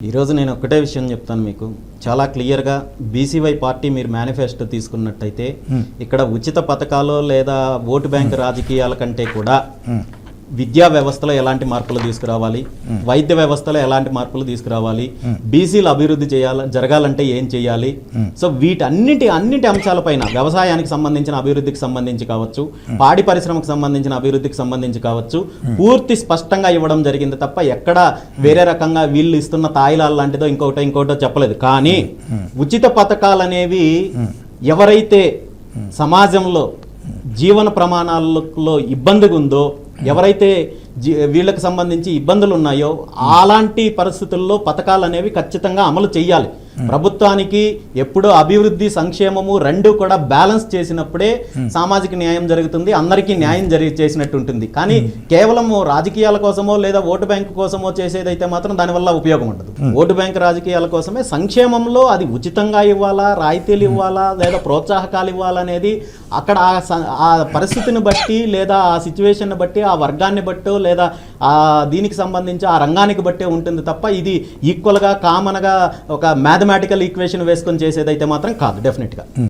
ఈరోజు నేను ఒక్కటే విషయం చెప్తాను మీకు. చాలా క్లియర్గా బీసీవై పార్టీ మీరు మేనిఫెస్టో తీసుకున్నట్టయితే ఇక్కడ ఉచిత పథకాలు లేదా ఓటు బ్యాంక్ రాజకీయాల కంటే కూడా విద్యా వ్యవస్థలో ఎలాంటి మార్పులు తీసుకురావాలి? వైద్య వ్యవస్థలో ఎలాంటి మార్పులు తీసుకురావాలి? బీసీలు అభివృద్ధి చేయాలి జరగాలంటే ఏం చేయాలి? సో వీటన్నిటి అన్నిటి అంశాలపైన వ్యవసాయానికి సంబంధించిన అభివృద్ధికి సంబంధించి కావచ్చు పాడి పరిశ్రమకు సంబంధించిన అభివృద్ధికి సంబంధించి కావచ్చు పూర్తి స్పష్టంగా ఇవ్వడం జరిగింది తప్ప ఎక్కడ వేరే రకంగా వీళ్ళు ఇస్తున్న తాయిలాలు లాంటిదో ఇంకొకటో ఇంకోటో చెప్పలేదు. కానీ ఉచిత పథకాలు అనేవి ఎవరైతే సమాజంలో జీవన ప్రమాణాలలో ఇబ్బందిగా ఉందో ఎవరైతే జీ వీళ్ళకి సంబంధించి ఇబ్బందులు ఉన్నాయో అలాంటి పరిస్థితుల్లో పథకాలు అనేవి ఖచ్చితంగా అమలు చేయాలి ప్రభుత్వానికి ఎప్పుడో అభివృద్ధి సంక్షేమము రెండు కూడా బ్యాలెన్స్ చేసినప్పుడే సామాజిక న్యాయం జరుగుతుంది అందరికీ న్యాయం జరిగి చేసినట్టు ఉంటుంది కానీ కేవలం రాజకీయాల కోసమో లేదా ఓటు బ్యాంకు కోసమో చేసేదైతే మాత్రం దానివల్ల ఉపయోగం ఉండదు. ఓటు బ్యాంక్ రాజకీయాల కోసమే సంక్షేమంలో అది ఉచితంగా ఇవ్వాలా రాయితీలు ఇవ్వాలా లేదా ప్రోత్సాహకాలు ఇవ్వాలా అనేది అక్కడ ఆ స- ఆ పరిస్థితిని బట్టి లేదా ఆ సిచ్యువేషన్ బట్టి ఆ వర్గాన్ని బట్టో లేదా ఆ దీనికి సంబంధించి ఆ రంగానికి బట్టే ఉంటుంది తప్ప ఇది ఈక్వల్గా కామన్గా ఒక మ్యాథమెటికల్ ఈక్వేషన్ వేసుకొని చేసేదైతే మాత్రం కాదు డెఫినెట్గా